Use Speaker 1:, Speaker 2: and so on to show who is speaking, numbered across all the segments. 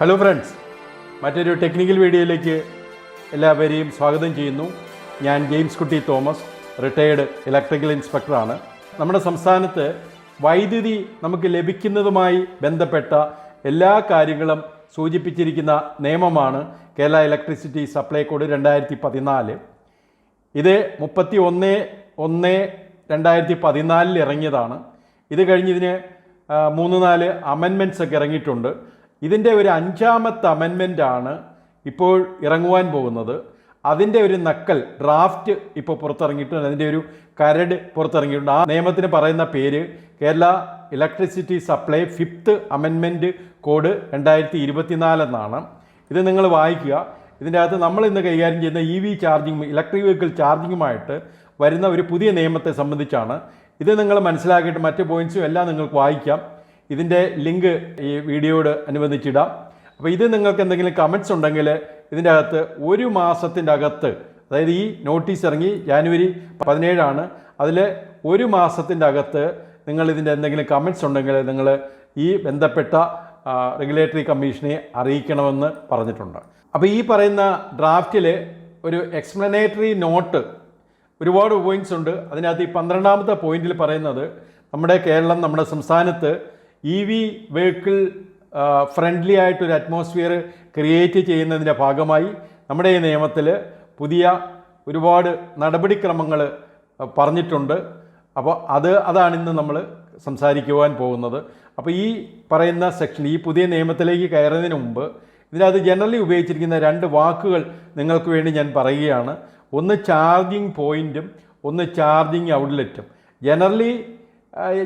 Speaker 1: Hello friends മറ്റൊരു technical വീഡിയോയിലേക്ക് എല്ലാവരെയും സ്വാഗതം ചെയ്യുന്നു. ഞാൻ ജെയിംസ് കുട്ടി തോമസ് റിട്ടയേർഡ് ഇലക്ട്രിക്കൽ ഇൻസ്പെക്ടറാണ് നമ്മുടെ സംസ്ഥാനത്ത് വൈദ്യുതി നമുക്ക് ലഭിക്കുന്നതുമായി ബന്ധപ്പെട്ട എല്ലാ കാര്യങ്ങളും സൂചിപ്പിച്ചിരിക്കുന്ന നിയമമാണ് കേരള ഇലക്ട്രിസിറ്റി സപ്ലൈ കോഡ് രണ്ടായിരത്തി പതിനാല്. ഇത് മുപ്പത്തി ഒന്ന് ഒന്ന് രണ്ടായിരത്തി പതിനാലിൽ ഇറങ്ങിയതാണ്. ഇത് കഴിഞ്ഞതിന് ആ, മൂന്ന് നാല് അമെൻമെന്റ്സ് ഒക്കെ ഇറങ്ങിയിട്ടുണ്ട്. ഇതിന്റെ ഒരു അഞ്ചാമത്തെ അമെൻമെന്റ് ആണ് ഇപ്പോൾ ഇറങ്ങുവാൻ പോകുന്നത്. അതിന്റെ ഒരു നക്കൽ ഡ്രാഫ്റ്റ് ഇപ്പോൾ പുറത്തിറങ്ങിയിട്ടുണ്ട്. അതിന്റെ ഒരു കരട് പുറത്തിറങ്ങിയിട്ടുണ്ട്. ആ നിയമത്തിന് പറയുന്ന പേര് കേരള ഇലക്ട്രിസിറ്റി സപ്ലൈ ഫിഫ്ത്ത് അമെൻമെന്റ് കോഡ് രണ്ടായിരത്തി ഇരുപത്തിനാല് എന്നാണ്. ഇത് നിങ്ങൾ വായിക്കുക. ഇതിന്റെ അകത്ത് നമ്മൾ ഇന്ന് കൈകാര്യം ചെയ്യുന്ന E V charging electric vehicle ചാർജിങ്ങുമായിട്ട് വരുന്ന ഒരു പുതിയ നിയമത്തെ സംബന്ധിച്ചാണ്. ഇത് നിങ്ങൾ മനസ്സിലാക്കിയിട്ട് മറ്റ് പോയിന്റ്സും എല്ലാം നിങ്ങൾക്ക് വായിക്കാം. ഇതിന്റെ ലിങ്ക് ഈ വീഡിയോയോട് അനുബന്ധിച്ചിടാം. അപ്പോൾ ഇത് നിങ്ങൾക്ക് എന്തെങ്കിലും കമന്റ്സ് ഉണ്ടെങ്കിൽ ഇതിന്റെ അകത്ത് ഒരു മാസത്തിന്റെ അകത്ത് അതായത് ഈ നോട്ടീസ് ഇറങ്ങി ജാനുവരി പതിനേഴാണ്. അതിൽ ഒരു മാസത്തിന്റെ അകത്ത് നിങ്ങൾ ഇതിന്റെ എന്തെങ്കിലും കമന്റ്സ് ഉണ്ടെങ്കിൽ നിങ്ങൾ ഈ ബന്ധപ്പെട്ട റെഗുലേറ്ററി കമ്മീഷനെ അറിയിക്കണമെന്ന് പറഞ്ഞിട്ടുണ്ട്. അപ്പോൾ ഈ പറയുന്ന ഡ്രാഫ്റ്റിൽ ഒരു എക്സ്പ്ലനേറ്ററി നോട്ട് ഒരുപാട് പോയിന്റ്സ് ഉണ്ട്. അതിനകത്ത് ഈ പന്ത്രണ്ടാമത്തെ പോയിന്റിൽ പറയുന്നത് നമ്മുടെ കേരളം നമ്മുടെ സംസ്ഥാനത്ത് ഇ വി വെഹിക്കിൾ ഫ്രണ്ട്ലി ആയിട്ടൊരു അറ്റ്മോസ്ഫിയർ ക്രിയേറ്റ് ചെയ്യുന്നതിന്റെ ഭാഗമായി നമ്മുടെ ഈ നിയമത്തിൽ പുതിയ ഒരുപാട് നടപടിക്രമങ്ങൾ പറഞ്ഞിട്ടുണ്ട്. അപ്പോൾ അത് അതാണ് ഇന്ന് നമ്മൾ സംസാരിക്കുവാൻ പോകുന്നത്. അപ്പോൾ ഈ പറയുന്ന സെക്ഷൻ ഈ പുതിയ നിയമത്തിലേക്ക് കയറുന്നതിന് മുമ്പ് ഇതിനകത്ത് ജനറലി ഉപയോഗിച്ചിരിക്കുന്ന രണ്ട് വാക്കുകൾ നിങ്ങൾക്ക് വേണ്ടി ഞാൻ പറയുകയാണ്. ഒന്ന് ചാർജിങ് പോയിന്റും ഒന്ന് ചാർജിങ് ഔട്ട്ലെറ്റും ജനറലി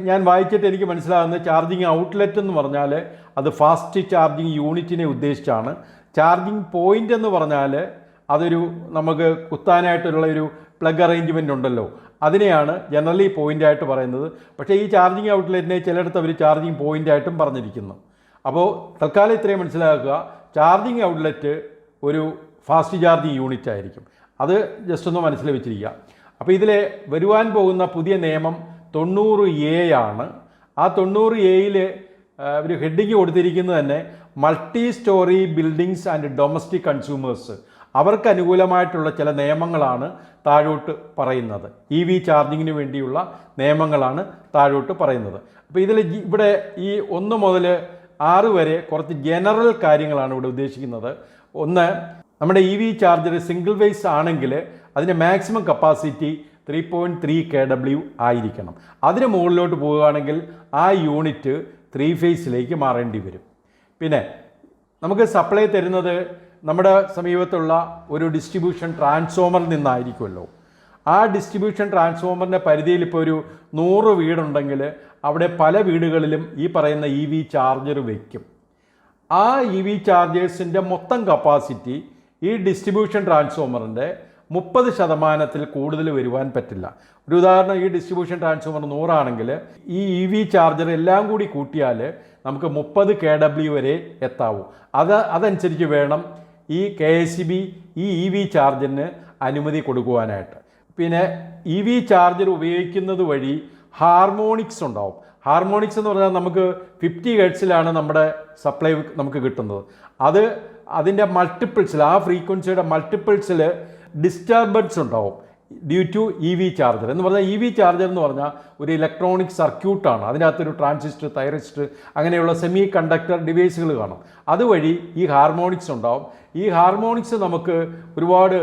Speaker 1: ഞാൻ വായിച്ചിട്ട് എനിക്ക് മനസ്സിലാകുന്നത് ചാർജിങ് ഔട്ട്ലെറ്റ് എന്ന് പറഞ്ഞാൽ അത് ഫാസ്റ്റ് ചാർജിങ് യൂണിറ്റിനെ ഉദ്ദേശിച്ചാണ്. ചാർജിങ് പോയിന്റ് എന്ന് പറഞ്ഞാൽ അതൊരു നമുക്ക് കുത്താനായിട്ടുള്ള ഒരു പ്ലഗ് അറേഞ്ച്മെന്റ് ഉണ്ടല്ലോ. അതിനെയാണ് ജനറലി പോയിന്റായിട്ട് പറയുന്നത്. പക്ഷേ ഈ ചാർജിങ് ഔട്ട്ലെറ്റിനെ ചിലയിടത്ത് അവർ ചാർജിങ് പോയിന്റായിട്ടും പറഞ്ഞിരിക്കുന്നു. അപ്പോൾ തൽക്കാലം ഇത്രയും മനസ്സിലാക്കുക. ചാർജിങ് ഔട്ട്ലെറ്റ് ഒരു ഫാസ്റ്റ് ചാർജിങ് യൂണിറ്റ് ആയിരിക്കും. അത് ജസ്റ്റ് ഒന്ന് മനസ്സിൽ വെച്ചിരിക്കുക. അപ്പോൾ ഇതിൽ വരുവാൻ പോകുന്ന പുതിയ നിയമം തൊണ്ണൂറ് എ ആണ്. ആ തൊണ്ണൂറ് എയിൽ ഒരു ഹെഡിങ് കൊടുത്തിരിക്കുന്നത് തന്നെ multi storey buildings and domestic consumers അവർക്ക് അനുകൂലമായിട്ടുള്ള ചില നിയമങ്ങളാണ് താഴോട്ട് പറയുന്നത്. ഇ വി ചാർജിങ്ങിന് വേണ്ടിയുള്ള നിയമങ്ങളാണ് താഴോട്ട് പറയുന്നത്. അപ്പോൾ ഇതിൽ ഇവിടെ ഈ ഒന്ന് മുതൽ ആറ് വരെ കുറച്ച് ജനറൽ കാര്യങ്ങളാണ് ഇവിടെ ഉദ്ദേശിക്കുന്നത്. ഒന്ന് നമ്മുടെ E V charger single phase ആണെങ്കിൽ അതിന്റെ maximum capacity three point three K W ആയിരിക്കണം. അതിന് മുകളിലോട്ട് പോവുകയാണെങ്കിൽ ആ യൂണിറ്റ് ത്രീ ഫേസിലേക്ക് മാറേണ്ടി വരും. പിന്നെ നമുക്ക് സപ്ലൈ തരുന്നത് നമ്മുടെ സമീപത്തുള്ള ഒരു ഡിസ്ട്രിബ്യൂഷൻ ട്രാൻസ്ഫോമറിൽ നിന്നായിരിക്കുമല്ലോ. ആ ഡിസ്ട്രിബ്യൂഷൻ ട്രാൻസ്ഫോമറിന്റെ പരിധിയിൽ ഇപ്പോൾ ഒരു നൂറ് വീടുണ്ടെങ്കിൽ അവിടെ പല വീടുകളിലും ഈ പറയുന്ന ഇ വി ചാർജർ വയ്ക്കും ആ ഇ വി ചാർജേഴ്സിന്റെ മൊത്തം കപ്പാസിറ്റി ഈ ഡിസ്ട്രിബ്യൂഷൻ ട്രാൻസ്ഫോമറിന്റെ മുപ്പത് ശതമാനത്തിൽ കൂടുതൽ വരുവാൻ പറ്റില്ല. ഒരു ഉദാഹരണം ഈ ഡിസ്ട്രിബ്യൂഷൻ ട്രാൻസ്ഫോമർ നൂറാണെങ്കിൽ ഈ ഇ വി ചാർജർ എല്ലാം കൂടി കൂട്ടിയാൽ നമുക്ക് മുപ്പത് കെ ഡബ്ല്യു വരെ എത്താവൂ. അത് അതനുസരിച്ച് വേണം ഈ കെ എസ് ബി ഈ ഇ വി ചാർജറിന് അനുമതി കൊടുക്കുവാനായിട്ട്. പിന്നെ ഇ വി ചാർജർ ഉപയോഗിക്കുന്നത് വഴി ഹാർമോണിക്സ് ഉണ്ടാവും. ഹാർമോണിക്സ് എന്ന് പറഞ്ഞാൽ നമുക്ക് ഫിഫ്റ്റി ഹെഡ്സിലാണ് നമ്മുടെ സപ്ലൈ നമുക്ക് കിട്ടുന്നത്. അത് അതിന്റെ മൾട്ടിപ്പിൾസിൽ ആ ഫ്രീക്വൻസിയുടെ മൾട്ടിപ്പിൾസിൽ ഡിസ്റ്റർബൻസ് ഉണ്ടാവും. Due to E V charger എന്ന് പറഞ്ഞാൽ ഇ വി ചാർജർ എന്ന് പറഞ്ഞാൽ ഒരു ഇലക്ട്രോണിക് സർക്യൂട്ടാണ് അതിനകത്തൊരു ട്രാൻസിസ്റ്റർ തൈറിസ്റ്റർ അങ്ങനെയുള്ള സെമി കണ്ടക്ടർ ഡിവൈസുകൾ കാണും. അതുവഴി ഈ ഹാർമോണിക്സ് ഉണ്ടാവും. ഈ ഹാർമോണിക്സ് നമുക്ക് ഒരുപാട്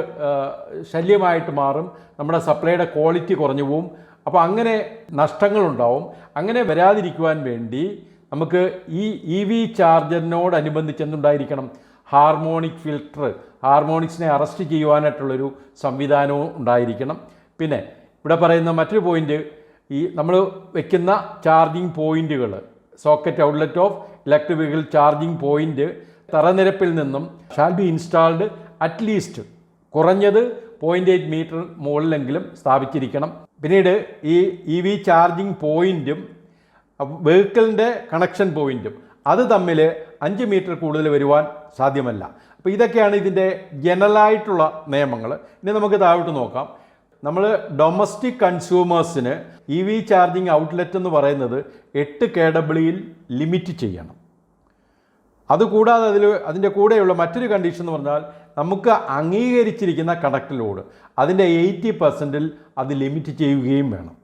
Speaker 1: ശല്യമായിട്ട് മാറും. നമ്മുടെ സപ്ലൈയുടെ ക്വാളിറ്റി കുറഞ്ഞു പോവും. അപ്പോൾ അങ്ങനെ നഷ്ടങ്ങളുണ്ടാവും. അങ്ങനെ വരാതിരിക്കുവാൻ വേണ്ടി നമുക്ക് ഈ ഇ വി ചാർജറിനോടനുബന്ധിച്ച് എന്തുണ്ടായിരിക്കണം? ഹാർമോണിക് ഫിൽട്ടർ ഹാർമോണിക്സിനെ അറസ്റ്റ് ചെയ്യുവാനായിട്ടുള്ളൊരു സംവിധാനവും ഉണ്ടായിരിക്കണം. പിന്നെ ഇവിടെ പറയുന്ന മറ്റൊരു പോയിന്റ് ഈ നമ്മൾ വെക്കുന്ന ചാർജിങ് പോയിന്റുകൾ socket outlet of electric vehicle charging point തറനിരപ്പിൽ നിന്നും shall be installed at least കുറഞ്ഞത് പോയിന്റ് എയ്റ്റ് മീറ്റർ മുകളിലെങ്കിലും സ്ഥാപിച്ചിരിക്കണം. പിന്നീട് ഈ ഇ വി ചാർജിങ് പോയിന്റും വെഹിക്കിളിന്റെ കണക്ഷൻ പോയിന്റും അത് തമ്മിൽ അഞ്ച് മീറ്റർ കൂടുതൽ വരുവാൻ സാധ്യമല്ല. അപ്പോൾ ഇതൊക്കെയാണ് ഇതിന്റെ ജനറലായിട്ടുള്ള നിയമങ്ങൾ ഇനി നമുക്ക് താഴോട്ട് നോക്കാം. നമ്മൾ ഡൊമസ്റ്റിക് കൺസ്യൂമേഴ്സിന് ഇ വി ചാർജിങ് ഔട്ട്ലെറ്റ് എന്ന് പറയുന്നത് എട്ട് കെ ഡബ്ല്യൂയിൽ ലിമിറ്റ് ചെയ്യണം. അതുകൂടാതെ അതിൽ അതിന്റെ കൂടെയുള്ള മറ്റൊരു കണ്ടീഷൻ എന്ന് പറഞ്ഞാൽ നമുക്ക് അംഗീകരിച്ചിരിക്കുന്ന കണക്ട് ലോഡ് അതിന്റെ എയ്റ്റി പെർസെന്റിൽ അത് ലിമിറ്റ് ചെയ്യുകയും വേണം.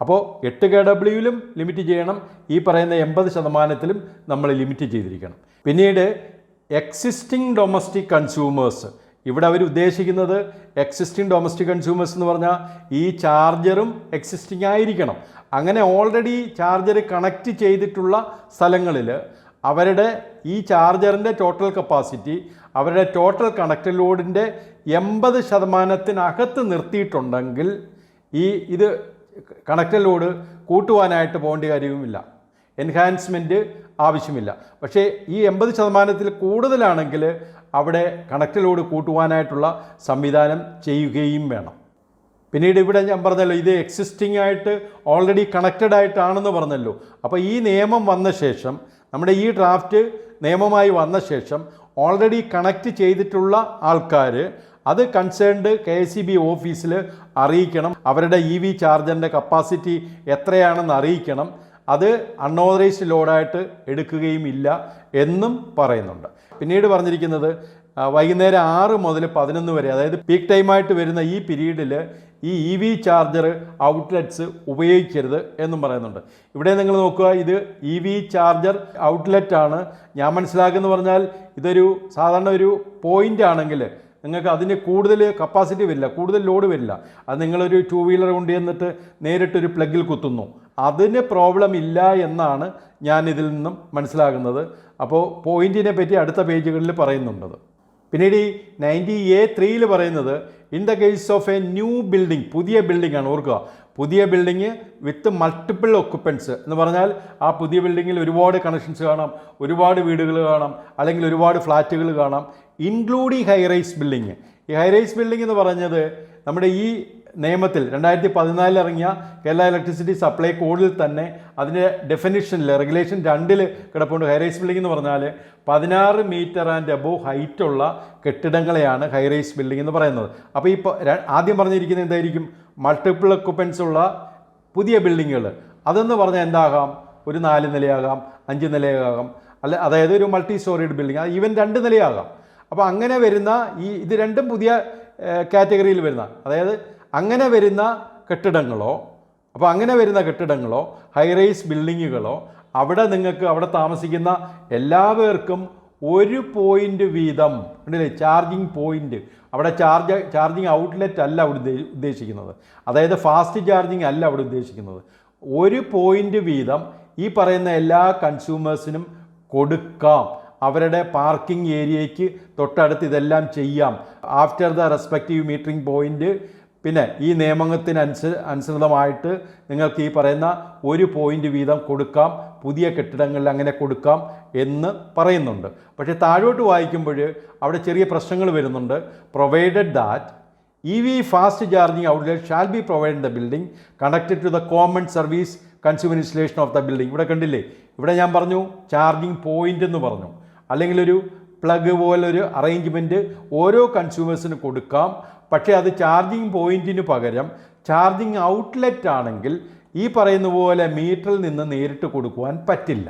Speaker 1: അപ്പോൾ എട്ട് കെ ഡബ്ല്യൂയിലും ലിമിറ്റ് ചെയ്യണം ഈ പറയുന്ന എൺപത് ശതമാനത്തിലും നമ്മൾ ലിമിറ്റ് ചെയ്തിരിക്കണം. പിന്നീട് എക്സിസ്റ്റിംഗ് ഡൊമസ്റ്റിക് കൺസ്യൂമേഴ്സ് ഇവിടെ അവർ ഉദ്ദേശിക്കുന്നത് എക്സിസ്റ്റിംഗ് ഡൊമസ്റ്റിക് കൺസ്യൂമേഴ്സ് എന്ന് പറഞ്ഞാൽ ഈ ചാർജറും എക്സിസ്റ്റിംഗ് ആയിരിക്കണം. അങ്ങനെ ഓൾറെഡി ചാർജർ കണക്റ്റ് ചെയ്തിട്ടുള്ള സ്ഥലങ്ങളിൽ അവരുടെ ഈ ചാർജറിന്റെ ടോട്ടൽ കപ്പാസിറ്റി അവരുടെ ടോട്ടൽ കണക്ട് ലോഡിന്റെ എൺപത് ശതമാനത്തിനകത്ത് നിർത്തിയിട്ടുണ്ടെങ്കിൽ ഈ ഇത് കണക്ട് ലോഡ് കൂട്ടുവാനായിട്ട് പോകേണ്ട കാര്യവുമില്ല. എൻഹാൻസ്മെന്റ് ആവശ്യമില്ല. പക്ഷേ ഈ എൺപത് ശതമാനത്തിൽ കൂടുതലാണെങ്കിൽ അവിടെ കണക്ട് ലോഡ് കൂട്ടുവാനായിട്ടുള്ള സംവിധാനം ചെയ്യുകയും വേണം. പിന്നീട് ഇവിടെ ഞാൻ പറഞ്ഞല്ലോ ഇത് എക്സിസ്റ്റിംഗ് ആയിട്ട് ഓൾറെഡി കണക്റ്റഡ് ആയിട്ടാണെന്ന് പറഞ്ഞല്ലോ. അപ്പോൾ ഈ നിയമം വന്ന ശേഷം നമ്മുടെ ഈ ഡ്രാഫ്റ്റ് നിയമമായി വന്ന ശേഷം ഓൾറെഡി കണക്ട് ചെയ്തിട്ടുള്ള ആൾക്കാർ അത് concerned K S C B ഓഫീസിൽ അറിയിക്കണം. അവരുടെ ഇ വി ചാർജറിന്റെ കപ്പാസിറ്റി എത്രയാണെന്ന് അറിയിക്കണം. അത് അൺഓതറൈസ്ഡ് ലോഡായിട്ട് എടുക്കുകയും ഇല്ല എന്നും പറയുന്നുണ്ട്. പിന്നീട് പറഞ്ഞിരിക്കുന്നത് വൈകുന്നേരം ആറ് മുതൽ പതിനൊന്ന് വരെ അതായത് പീക്ക് ടൈമായിട്ട് വരുന്ന ഈ പീരീഡിൽ ഈ ഇ വി ചാർജർ ഔട്ട്ലെറ്റ്സ് ഉപയോഗിക്കരുത് എന്നും പറയുന്നുണ്ട്. ഇവിടെ നിങ്ങൾ നോക്കുക ഇത് ഇ വി ചാർജർ ഔട്ട്ലെറ്റ് ആണ്. ഞാൻ മനസ്സിലാക്കുന്നു പറഞ്ഞാൽ ഇതൊരു സാധാരണ ഒരു പോയിന്റ് ആണെങ്കിൽ നിങ്ങൾക്ക് അതിന് കൂടുതൽ കപ്പാസിറ്റി വരില്ല കൂടുതൽ ലോഡ് വരില്ല. അത് നിങ്ങളൊരു ടു വീലർ കൊണ്ട് ചെന്നിട്ട് നേരിട്ടൊരു പ്ലഗിൽ കുത്തുന്നു. അതിന് പ്രോബ്ലം ഇല്ല എന്നാണ് ഞാൻ ഇതിൽ നിന്നും മനസ്സിലാകുന്നത്. അപ്പോൾ പോയിന്റിനെ പറ്റി അടുത്ത പേജുകളിൽ പറയുന്നുണ്ടത് പിന്നീട് ഈ നയന്റി എ ത്രീയിൽ പറയുന്നത് in the case of a new building പുതിയ ബിൽഡിംഗ് ആണ് ഓർക്കുക. പുതിയ ബിൽഡിംഗ് വിത്ത് മൾട്ടിപ്പിൾ ഒക്കുപ്പൻസ് എന്ന് പറഞ്ഞാൽ ആ പുതിയ ബിൽഡിങ്ങിൽ ഒരുപാട് കണക്ഷൻസ് കാണാം ഒരുപാട് വീടുകൾ കാണാം അല്ലെങ്കിൽ ഒരുപാട് ഫ്ലാറ്റുകൾ കാണാം ഇൻക്ലൂഡിങ് ഹൈറൈസ് ബിൽഡിങ് ഈ ഹൈറൈസ് ബിൽഡിംഗ് എന്ന് പറഞ്ഞത് നമ്മുടെ ഈ നിയമത്തിൽ രണ്ടായിരത്തി പതിനാലിൽ ഇറങ്ങിയ കേരള ഇലക്ട്രിസിറ്റി സപ്ലൈ കോഡിൽ തന്നെ അതിന്റെ ഡെഫിനിഷനിൽ റെഗുലേഷൻ രണ്ടിൽ കിടപ്പുണ്ട്. ഹൈറൈസ് ബിൽഡിംഗ് എന്ന് പറഞ്ഞാൽ പതിനാറ് മീറ്റർ ആൻഡ് അബോവ് ഹൈറ്റുള്ള കെട്ടിടങ്ങളെയാണ് ഹൈറൈസ് ബിൽഡിംഗ് എന്ന് പറയുന്നത്. അപ്പോൾ ഈ ആദ്യം പറഞ്ഞിരിക്കുന്നത് എന്തായിരിക്കും? മൾട്ടിപ്പിൾ ഒക്കുപ്പൻസ് ഉള്ള പുതിയ ബിൽഡിങ്ങുകൾ അതെന്ന് പറഞ്ഞാൽ എന്താകാം? ഒരു നാല് നിലയാകാം അഞ്ച് നിലയാകാം അല്ല അതായത് ഒരു മൾട്ടി സ്റ്റോറീഡ് ബിൽഡിംഗ് ഈവൻ രണ്ട് നിലയാകാം. അപ്പോൾ അങ്ങനെ വരുന്ന ഈ ഇത് രണ്ടും പുതിയ കാറ്റഗറിയിൽ വരുന്ന അതായത് അങ്ങനെ വരുന്ന കെട്ടിടങ്ങളോ അപ്പോൾ അങ്ങനെ വരുന്ന കെട്ടിടങ്ങളോ ഹൈറൈസ് ബിൽഡിങ്ങുകളോ അവിടെ നിങ്ങൾക്ക് അവിടെ താമസിക്കുന്ന എല്ലാവർക്കും ഒരു പോയിന്റ് വീതം ഉണ്ടല്ലേ? ചാർജിങ് പോയിന്റ് അവിടെ ചാർജ് ചാർജിങ് ഔട്ട്ലെറ്റ് അല്ല അവിടെ ഉദ്ദേശിക്കുന്നത്. അതായത് ഫാസ്റ്റ് ചാർജിങ് അല്ല അവിടെ ഉദ്ദേശിക്കുന്നത്. ഒരു പോയിന്റ് വീതം ഈ പറയുന്ന എല്ലാ കൺസ്യൂമേഴ്സിനും കൊടുക്കാം. അവരുടെ പാർക്കിംഗ് ഏരിയയ്ക്ക് തൊട്ടടുത്ത് ഇതെല്ലാം ചെയ്യാം. After the respective metering point പിന്നെ ഈ നിയമത്തിന് അനുസ അനുസൃതമായിട്ട് നിങ്ങൾക്ക് ഈ പറയുന്ന ഒരു പോയിന്റ് വീതം കൊടുക്കാം പുതിയ കെട്ടിടങ്ങളിൽ അങ്ങനെ കൊടുക്കാം എന്ന് പറയുന്നുണ്ട്. പക്ഷേ താഴോട്ട് വായിക്കുമ്പോൾ അവിടെ ചെറിയ പ്രശ്നങ്ങൾ വരുന്നുണ്ട്. Provided that E V fast charging outlet shall be provide the building connected to the common service consumer installation of the building ഇവിടെ കണ്ടില്ലേ? ഇവിടെ ഞാൻ പറഞ്ഞു ചാർജിങ് പോയിന്റ് എന്ന് പറഞ്ഞു. അല്ലെങ്കിൽ ഒരു പ്ലഗ് പോലൊരു അറേഞ്ച്മെന്റ് ഓരോ കൺസ്യൂമേഴ്സിന് കൊടുക്കാം. പക്ഷേ അത് ചാർജിങ് പോയിന്റിന് പകരം ചാർജിങ് ഔട്ട്ലെറ്റ് ആണെങ്കിൽ ഈ പറയുന്ന പോലെ മീറ്ററിൽ നിന്ന് നേരിട്ട് കൊടുക്കുവാൻ പറ്റില്ല.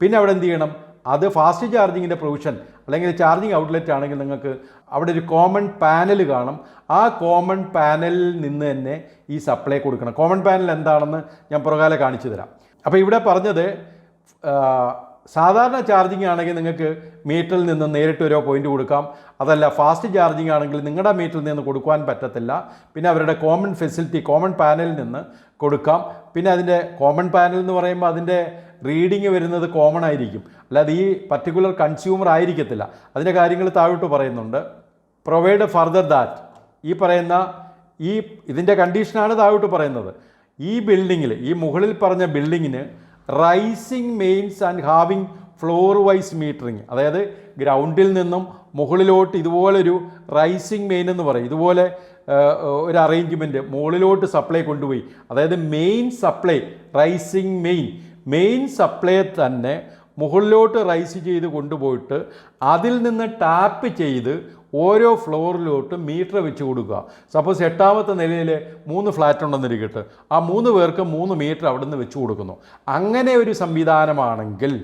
Speaker 1: പിന്നെ അവിടെ എന്ത് ചെയ്യണം? അത് ഫാസ്റ്റ് ചാർജിങ്ങിന്റെ പ്രൊവിഷൻ അല്ലെങ്കിൽ ചാർജിങ് ഔട്ട്ലെറ്റ് ആണെങ്കിൽ നിങ്ങൾക്ക് അവിടെ ഒരു കോമൺ പാനൽ കാണും. ആ കോമൺ പാനലിൽ നിന്ന് തന്നെ ഈ സപ്ലൈ കൊടുക്കണം. കോമൺ പാനൽ എന്താണെന്ന് ഞാൻ പുറകാലെ കാണിച്ചു തരാം. അപ്പോൾ ഇവിടെ പറഞ്ഞത് സാധാരണ ചാർജിങ് ആണെങ്കിൽ നിങ്ങൾക്ക് മീറ്ററിൽ നിന്ന് നേരിട്ട് ഓരോ പോയിന്റ് കൊടുക്കാം. അതല്ല ഫാസ്റ്റ് ചാർജിങ് ആണെങ്കിൽ നിങ്ങളുടെ മീറ്ററിൽ നിന്ന് കൊടുക്കുവാൻ പറ്റത്തില്ല. പിന്നെ അവരുടെ കോമൺ ഫെസിലിറ്റി കോമൺ പാനലിൽ നിന്ന് കൊടുക്കാം. പിന്നെ അതിന്റെ കോമൺ പാനൽ എന്ന് പറയുമ്പോൾ അതിന്റെ റീഡിങ് വരുന്നത് കോമൺ ആയിരിക്കും. അല്ലാതെ ഈ പർട്ടിക്കുലർ കൺസ്യൂമർ ആയിരിക്കത്തില്ല. അതിന്റെ കാര്യങ്ങൾ താഴോട്ട് പറയുന്നുണ്ട്. പ്രൊവൈഡ് ഫർദർ ദാറ്റ് ഈ പറയുന്ന ഈ ഇതിന്റെ കണ്ടീഷനാണ് താഴോട്ട് പറയുന്നത്. ഈ ബിൽഡിങ്ങിൽ ഈ മുകളിൽ പറഞ്ഞ ബിൽഡിങ്ങിന് rising mains and having floor wise metering. അതായത് ഗ്രൗണ്ടിൽ നിന്നും മുകളിലോട്ട് ഇതുപോലൊരു റൈസിങ് മെയിൻ എന്ന് പറയും. ഇതുപോലെ ഒരു അറേഞ്ച്മെന്റ് മുകളിലോട്ട് സപ്ലൈ കൊണ്ടുപോയി. അതായത് main supply rising main. Main supply തന്നെ മുകളിലോട്ട് റൈസ് ചെയ്ത് കൊണ്ടുപോയിട്ട് അതിൽ നിന്ന് ടാപ്പ് ചെയ്ത് ഓരോ ഫ്ലോറിലോട്ട് മീറ്റർ വെച്ച് കൊടുക്കുക. സപ്പോസ് എട്ടാമത്തെ നിലയിൽ മൂന്ന് ഫ്ലാറ്റ് ഉണ്ടെന്നിരിക്കട്ടെ ആ മൂന്ന് പേർക്ക് മൂന്ന് മീറ്റർ അവിടെ നിന്ന് വെച്ച് കൊടുക്കുന്നു. അങ്ങനെ ഒരു സംവിധാനമാണെങ്കിൽ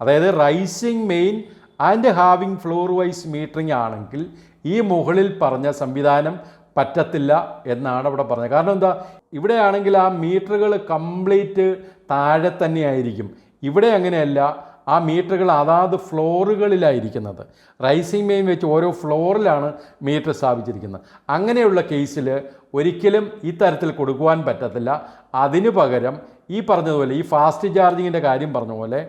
Speaker 1: അതായത് rising main and having floor wise metering ആണെങ്കിൽ ഈ മുകളിൽ പറഞ്ഞ സംവിധാനം പറ്റത്തില്ല എന്നാണ് അവിടെ പറഞ്ഞത്. കാരണം എന്താ? ഇവിടെയാണെങ്കിൽ ആ മീറ്ററുകൾ കംപ്ലീറ്റ് താഴെ തന്നെയായിരിക്കും ഇവിടെ അങ്ങനെയല്ല. ആ മീറ്ററുകൾ അതാത് ഫ്ലോറുകളിലായിരിക്കുന്നത്. റൈസിംഗ് മെയിൻ വെച്ച് ഓരോ ഫ്ലോറിലാണ് മീറ്റർ സ്ഥാപിച്ചിരിക്കുന്നത്. അങ്ങനെയുള്ള കേസിൽ ഒരിക്കലും ഈ തരത്തിൽ കൊടുക്കുവാൻ പറ്റത്തില്ല. അതിനു പകരം ഈ പറഞ്ഞതുപോലെ ഈ ഫാസ്റ്റ് ചാർജിങ്ങിന്റെ കാര്യം പറഞ്ഞ പോലെ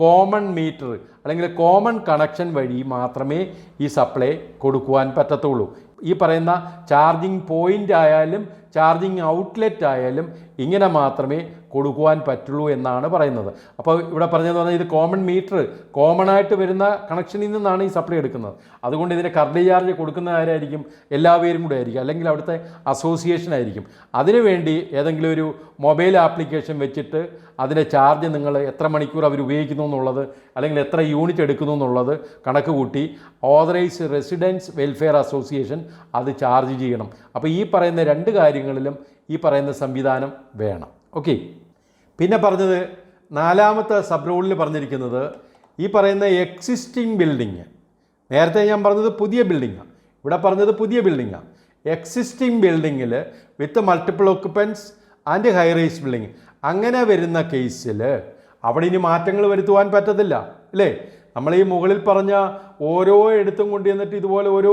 Speaker 1: കോമൺ മീറ്റർ അല്ലെങ്കിൽ കോമൺ കണക്ഷൻ വഴി മാത്രമേ ഈ സപ്ലൈ കൊടുക്കുവാൻ പറ്റത്തുള്ളൂ. ഈ പറയുന്ന ചാർജിങ് പോയിന്റ് ആയാലും ചാർജിങ് ഔട്ട്ലെറ്റ് ആയാലും ഇങ്ങനെ മാത്രമേ കൊടുക്കുവാൻ പറ്റുള്ളൂ എന്നാണ് പറയുന്നത്. അപ്പോൾ ഇവിടെ പറഞ്ഞതെന്ന് പറഞ്ഞാൽ ഇത് കോമൺ മീറ്റർ കോമൺ ആയിട്ട് വരുന്ന കണക്ഷനിൽ നിന്നാണ് ഈ സപ്ലൈ എടുക്കുന്നത്. അതുകൊണ്ട് ഇതിന്റെ കറണ്ട് ചാർജ് കൊടുക്കുന്ന ആരായിരിക്കും? എല്ലാവരും കൂടെ ആയിരിക്കും. അല്ലെങ്കിൽ അവിടുത്തെ അസോസിയേഷൻ ആയിരിക്കും. അതിനുവേണ്ടി ഏതെങ്കിലും ഒരു മൊബൈൽ ആപ്ലിക്കേഷൻ വെച്ചിട്ട് അതിന്റെ ചാർജ് നിങ്ങൾ എത്ര മണിക്കൂർ അവർ ഉപയോഗിക്കുന്നു എന്നുള്ളത് അല്ലെങ്കിൽ എത്ര യൂണിറ്റ് എടുക്കുന്നു എന്നുള്ളത് കണക്ക് കൂട്ടി ഓതറൈസ് റെസിഡൻസ് വെൽഫെയർ അസോസിയേഷൻ അത് ചാർജ് ചെയ്യണം. അപ്പോൾ ഈ പറയുന്ന രണ്ട് കാര്യങ്ങളിലും ഈ പറയുന്ന സംവിധാനം വേണം. ഓക്കെ പിന്നെ പറഞ്ഞത് നാലാമത്തെ സബ് റൂളിൽ പറഞ്ഞിരിക്കുന്നത് ഈ പറയുന്ന എക്സിസ്റ്റിംഗ് ബിൽഡിങ് നേരത്തെ ഞാൻ പറഞ്ഞത് പുതിയ ബിൽഡിങ്ങാണ് ഇവിടെ പറഞ്ഞത് പുതിയ ബിൽഡിങ്ങാണ് എക്സിസ്റ്റിംഗ് ബിൽഡിങ്ങിൽ with multiple occupants and high rise building അങ്ങനെ വരുന്ന കേസിൽ അവിടെ ഇനി മാറ്റങ്ങൾ വരുത്തുവാൻ പറ്റത്തില്ല. അല്ലേ? നമ്മൾ ഈ മുകളിൽ പറഞ്ഞ ഓരോ എടുത്തും കൊണ്ട് ചെന്നിട്ട് ഇതുപോലെ ഓരോ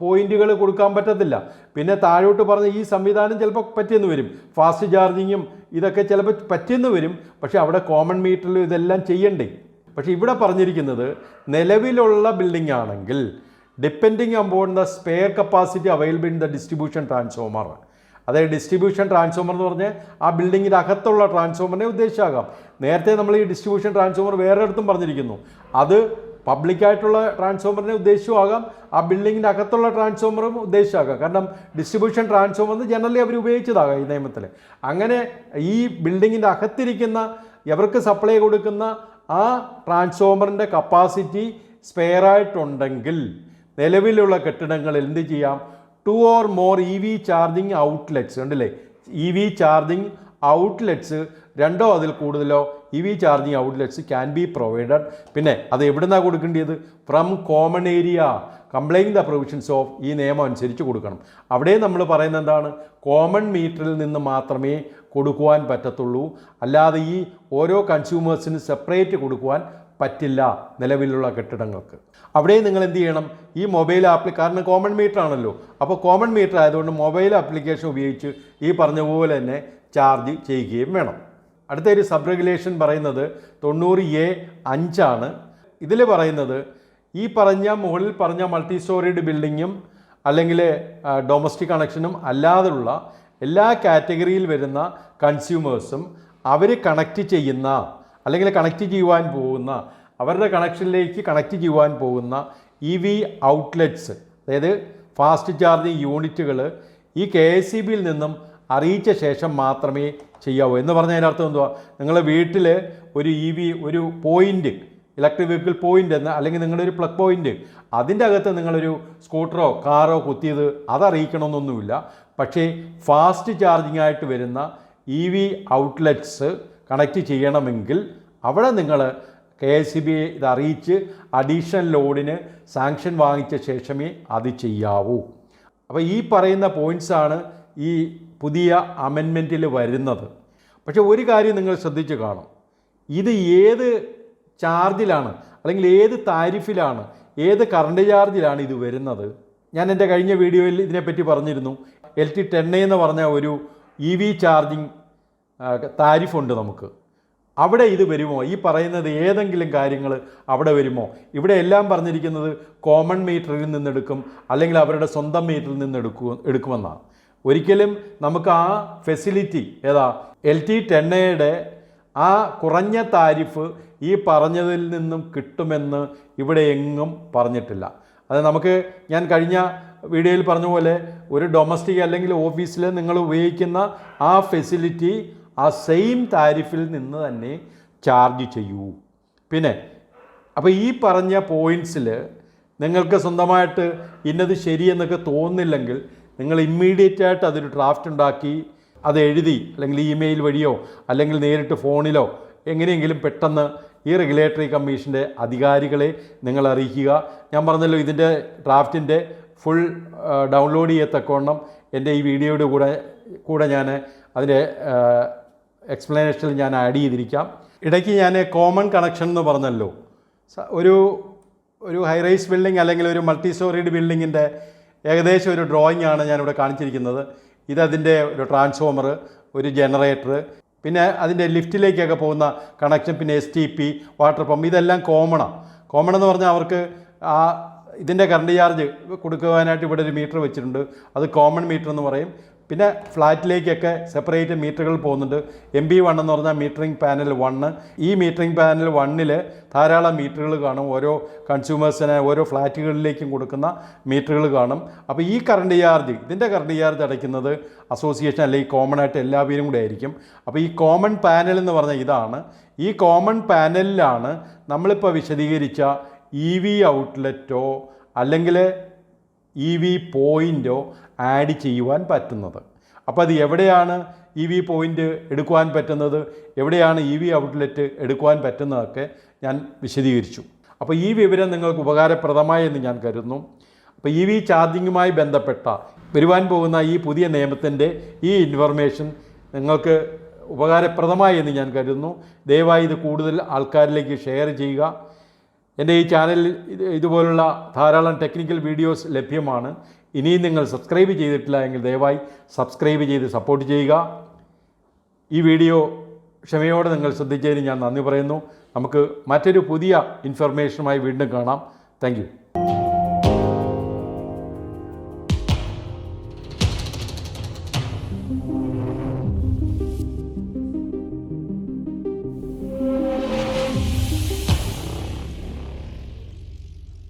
Speaker 1: പോയിന്റുകൾ കൊടുക്കാൻ പറ്റത്തില്ല. പിന്നെ താഴോട്ട് പറഞ്ഞ ഈ സംവിധാനം ചിലപ്പോൾ പറ്റിയെന്ന് വരും. ഫാസ്റ്റ് ചാർജിങ്ങും ഇതൊക്കെ ചിലപ്പോൾ പറ്റിയെന്ന് വരും. പക്ഷേ അവിടെ കോമൺ മീറ്ററിൽ ഇതെല്ലാം ചെയ്യണ്ടേ? പക്ഷേ ഇവിടെ പറഞ്ഞിരിക്കുന്നത് നിലവിലുള്ള ബിൽഡിംഗ് ആണെങ്കിൽ depending upon the spare capacity available in the distribution transformer അതായത് ഡിസ്ട്രിബ്യൂഷൻ ട്രാൻസ്ഫോമർ എന്ന് പറഞ്ഞാൽ ആ ബിൽഡിങ്ങിന്റെ അകത്തുള്ള ട്രാൻസ്ഫോമറിനെ ഉദ്ദേശിച്ചാകാം. നേരത്തെ നമ്മൾ ഈ ഡിസ്ട്രിബ്യൂഷൻ ട്രാൻസ്ഫോമർ വേറെ ഇടത്തും പറഞ്ഞിരിക്കുന്നു. അത് പബ്ലിക്കായിട്ടുള്ള ട്രാൻസ്ഫോമറിനെ ഉദ്ദേശിച്ചുമാകാം ആ ബിൽഡിങ്ങിന്റെ അകത്തുള്ള ട്രാൻസ്ഫോമറും ഉദ്ദേശിച്ചാകാം കാരണം ഡിസ്ട്രിബ്യൂഷൻ ട്രാൻസ്ഫോമർ ജനറലി അവർ ഉപയോഗിച്ചതാകാം ഈ നിയമത്തിൽ. അങ്ങനെ ഈ ബിൽഡിങ്ങിന്റെ അകത്തിരിക്കുന്ന എവർക്ക് സപ്ലൈ കൊടുക്കുന്ന ആ ട്രാൻസ്ഫോമറിന്റെ കപ്പാസിറ്റി സ്പെയറായിട്ടുണ്ടെങ്കിൽ നിലവിലുള്ള കെട്ടിടങ്ങളിൽ എന്ത് ചെയ്യാം? Two or more E V charging outlets ഉണ്ടല്ലേ ഇ വി ചാർജിങ് ഔട്ട്ലെറ്റ്സ് രണ്ടോ അതിൽ കൂടുതലോ E V charging outlets can be provided പിന്നെ അത് എവിടുന്നാണ് കൊടുക്കേണ്ടത് from common area complain the provisions of ഈ നിയമം അനുസരിച്ച് കൊടുക്കണം. അവിടെ നമ്മൾ പറയുന്നത് എന്താണ്? കോമൺ മീറ്ററിൽ നിന്ന് മാത്രമേ കൊടുക്കുവാൻ പറ്റത്തുള്ളൂ. അല്ലാതെ ഈ ഓരോ കൺസ്യൂമേഴ്സിന് സെപ്പറേറ്റ് കൊടുക്കുവാൻ പറ്റില്ല നിലവിലുള്ള കെട്ടിടങ്ങൾക്ക്. അവിടെ നിങ്ങൾ എന്ത് ചെയ്യണം? ഈ മൊബൈൽ ആപ്ലി കാരണം കോമൺ മീറ്റർ ആണല്ലോ. അപ്പോൾ കോമൺ മീറ്റർ ആയതുകൊണ്ട് മൊബൈൽ ആപ്ലിക്കേഷൻ ഉപയോഗിച്ച് ഈ പറഞ്ഞ പോലെ തന്നെ ചാർജ് ചെയ്യുകയും വേണം. അടുത്ത ഒരു സബ് റെഗുലേഷൻ പറയുന്നത് തൊണ്ണൂറ് എ അഞ്ചാണ്. ഇതിൽ പറയുന്നത് ഈ പറഞ്ഞ മുകളിൽ പറഞ്ഞ മൾട്ടി സ്റ്റോറീഡ് ബിൽഡിങ്ങും അല്ലെങ്കിൽ ഡൊമസ്റ്റിക് കണക്ഷനും അല്ലാതെയുള്ള എല്ലാ കാറ്റഗറിയിൽ വരുന്ന കൺസ്യൂമേഴ്സും അവർ കണക്റ്റ് ചെയ്യുന്ന അല്ലെങ്കിൽ കണക്റ്റ് ചെയ്യുവാൻ പോകുന്ന അവരുടെ കണക്ഷനിലേക്ക് കണക്റ്റ് ചെയ്യുവാൻ പോകുന്ന ഇ വി ഔട്ട്ലെറ്റ്സ് അതായത് ഫാസ്റ്റ് ചാർജിങ് യൂണിറ്റുകൾ ഈ കെ എസ് സി ബിയിൽ നിന്നും അറിയിച്ച ശേഷം മാത്രമേ ചെയ്യാവൂ. എന്ന് പറഞ്ഞാൽ അതിനർത്ഥം എന്തുവാ? നിങ്ങളുടെ വീട്ടിൽ ഒരു ഇ വി ഒരു പോയിന്റ് ഇലക്ട്രിക് വെഹിക്കിൾ പോയിന്റ് എന്ന അല്ലെങ്കിൽ നിങ്ങളുടെ ഒരു പ്ലഗ് പോയിന്റ് അതിന്റെ അകത്ത് നിങ്ങളൊരു സ്കൂട്ടറോ കാറോ കുത്തിയത് അതറിയിക്കണമെന്നൊന്നുമില്ല. പക്ഷേ ഫാസ്റ്റ് ചാർജിംഗ് ആയിട്ട് വരുന്ന ഇ വി ഔട്ട്ലെറ്റ്സ് കണക്റ്റ് ചെയ്യണമെങ്കിൽ അവിടെ നിങ്ങൾ കെ എസ് സി ബി ഇത് അറിയിച്ച് അഡീഷണൽ ലോഡിന് സാങ്ഷൻ വാങ്ങിച്ച ശേഷമേ അത് ചെയ്യാവൂ. അപ്പോൾ ഈ പറയുന്ന പോയിന്റ്സാണ് ഈ പുതിയ അമെൻമെന്റിൽ വരുന്നത്. പക്ഷേ ഒരു കാര്യം നിങ്ങൾ ശ്രദ്ധിച്ച് കാണും. ഇത് ഏത് ചാർജിലാണ് അല്ലെങ്കിൽ ഏത് താരിഫിലാണ് ഏത് കറണ്ട് ചാർജിലാണ് ഇത് വരുന്നത്? ഞാൻ എന്റെ കഴിഞ്ഞ വീഡിയോയിൽ ഇതിനെപ്പറ്റി പറഞ്ഞിരുന്നു. എൽ ടി ടെൻ എന്ന് പറഞ്ഞ ഒരു ഇ വി ചാർജിങ് താരിഫുണ്ട് നമുക്ക്. അവിടെ ഇത് വരുമോ? ഈ പറയുന്നത് ഏതെങ്കിലും കാര്യങ്ങൾ അവിടെ വരുമോ? ഇവിടെ എല്ലാം പറഞ്ഞിരിക്കുന്നത് കോമൺ മീറ്ററിൽ നിന്നെടുക്കും അല്ലെങ്കിൽ അവരുടെ സ്വന്തം മീറ്ററിൽ നിന്ന് എടുക്കു എടുക്കുമെന്നാണ്. ഒരിക്കലും നമുക്ക് ആ ഫെസിലിറ്റി ഏതാ എൽ ടി ടെന്നയുടെ ആ കുറഞ്ഞ താരിഫ് ഈ പറഞ്ഞതിൽ നിന്നും കിട്ടുമെന്ന് ഇവിടെ എങ്ങും പറഞ്ഞിട്ടില്ല. അത് നമുക്ക് ഞാൻ കഴിഞ്ഞ വീഡിയോയിൽ പറഞ്ഞ പോലെ ഒരു ഡൊമസ്റ്റിക് അല്ലെങ്കിൽ ഓഫീസിൽ നിങ്ങൾ ഉപയോഗിക്കുന്ന ആ ഫെസിലിറ്റി ആ സെയിം താരിഫിൽ നിന്ന് തന്നെ ചാർജ് ചെയ്യൂ. പിന്നെ അപ്പോൾ ഈ പറഞ്ഞ പോയിന്റ്സിൽ നിങ്ങൾക്ക് സ്വന്തമായിട്ട് ഇന്നത് ശരിയെന്നൊക്കെ തോന്നുന്നില്ലെങ്കിൽ നിങ്ങൾ ഇമ്മീഡിയറ്റ് ആയിട്ട് അതൊരു ഡ്രാഫ്റ്റ് ഉണ്ടാക്കി അത് എഴുതി അല്ലെങ്കിൽ ഇമെയിൽ വഴിയോ അല്ലെങ്കിൽ നേരിട്ട് ഫോണിലോ എങ്ങനെയെങ്കിലും പെട്ടെന്ന് ഈ റെഗുലേറ്ററി കമ്മീഷന്റെ അധികാരികളെ നിങ്ങൾ അറിയിക്കുക. ഞാൻ പറഞ്ഞല്ലോ ഇതിന്റെ ഡ്രാഫ്റ്റിന്റെ ഫുൾ ഡൗൺലോഡ് ചെയ്യത്തക്കവണ്ണം എന്റെ ഈ വീഡിയോയുടെ കൂടെ കൂടെ ഞാൻ അതിന്റെ എക്സ്പ്ലനേഷനിൽ ഞാൻ ആഡ് ചെയ്തിരിക്കാം. ഇടയ്ക്ക് ഞാൻ കോമൺ കണക്ഷൻ എന്ന് പറഞ്ഞല്ലോ. ഒരു ഒരു ഹൈറൈസ് ബിൽഡിംഗ് അല്ലെങ്കിൽ ഒരു മൾട്ടി സ്റ്റോറീഡ് ബിൽഡിങ്ങിന്റെ ഏകദേശം ഒരു ഡ്രോയിങ് ആണ് ഞാനിവിടെ കാണിച്ചിരിക്കുന്നത്. ഇതതിന്റെ ഒരു ട്രാൻസ്ഫോമർ ഒരു ജനറേറ്റർ പിന്നെ അതിന്റെ ലിഫ്റ്റിലേക്കൊക്കെ പോകുന്ന കണക്ഷൻ പിന്നെ S T P water pump ഇതെല്ലാം കോമണാണ് കോമൺ എന്ന് പറഞ്ഞാൽ അവർക്ക് ആ ഇതിന്റെ കറണ്ട് ചാർജ് കൊടുക്കുവാനായിട്ട് ഇവിടെ ഒരു മീറ്റർ വെച്ചിട്ടുണ്ട്. അത് കോമൺ മീറ്റർ എന്ന് പറയും. പിന്നെ ഫ്ലാറ്റിലേക്കൊക്കെ സെപ്പറേറ്റ് മീറ്ററുകൾ പോകുന്നുണ്ട്. എം ബി വൺ എന്ന് പറഞ്ഞാൽ മീറ്ററിംഗ് പാനൽ വണ്ണ് ഈ മീറ്ററിംഗ് പാനൽ വണ്ണിൽ ധാരാളം മീറ്ററുകൾ കാണും. ഓരോ കൺസ്യൂമേഴ്സിനെ ഓരോ ഫ്ലാറ്റുകളിലേക്കും കൊടുക്കുന്ന മീറ്ററുകൾ കാണും. അപ്പോൾ ഈ കറണ്ട് ചാർജ് ഇതിന്റെ കറണ്ട് ചാർജ് അടയ്ക്കുന്നത് അസോസിയേഷൻ അല്ലെങ്കിൽ കോമൺ ആയിട്ട് എല്ലാ പേരും കൂടെ ആയിരിക്കും. അപ്പോൾ ഈ കോമൺ പാനൽ എന്ന് പറഞ്ഞാൽ ഇതാണ്. ഈ കോമൺ പാനലിലാണ് നമ്മളിപ്പോൾ വിശദീകരിച്ച ഇ വി ഔട്ട്ലെറ്റോ അല്ലെങ്കിൽ ഇ വി പോയിന്റോ ആഡ് ചെയ്യുവാൻ പറ്റുന്നത്. അപ്പോൾ അത് എവിടെയാണ് ഇ വി പോയിന്റ് എടുക്കുവാൻ പറ്റുന്നത്? എവിടെയാണ് ഇ വി ഔട്ട്ലെറ്റ് എടുക്കുവാൻ പറ്റുന്നതൊക്കെ ഞാൻ വിശദീകരിച്ചു. അപ്പോൾ ഈ വിവരം നിങ്ങൾക്ക് ഉപകാരപ്രദമായി എന്ന് ഞാൻ കരുതുന്നു. അപ്പോൾ ഇ വി ചാർജിങ്ങുമായി ബന്ധപ്പെട്ട വരുവാൻ പോകുന്ന ഈ പുതിയ നിയമത്തിന്റെ ഈ ഇൻഫർമേഷൻ നിങ്ങൾക്ക് ഉപകാരപ്രദമായി എന്ന് ഞാൻ കരുതുന്നു. ദയവായി ഇത് കൂടുതൽ ആൾക്കാരിലേക്ക് ഷെയർ ചെയ്യുക. എന്റെ ഈ ചാനലിൽ ഇത് ഇതുപോലുള്ള ധാരാളം ടെക്നിക്കൽ വീഡിയോസ് ലഭ്യമാണ്. ഇനിയും നിങ്ങൾ സബ്സ്ക്രൈബ് ചെയ്തിട്ടില്ല എങ്കിൽ ദയവായി സബ്സ്ക്രൈബ് ചെയ്ത് സപ്പോർട്ട് ചെയ്യുക. ഈ വീഡിയോ ക്ഷമയോടെ നിങ്ങൾ ശ്രദ്ധിച്ചതിന് ഞാൻ നന്ദി പറയുന്നു. നമുക്ക് മറ്റൊരു പുതിയ ഇൻഫർമേഷനുമായി വീണ്ടും കാണാം. താങ്ക്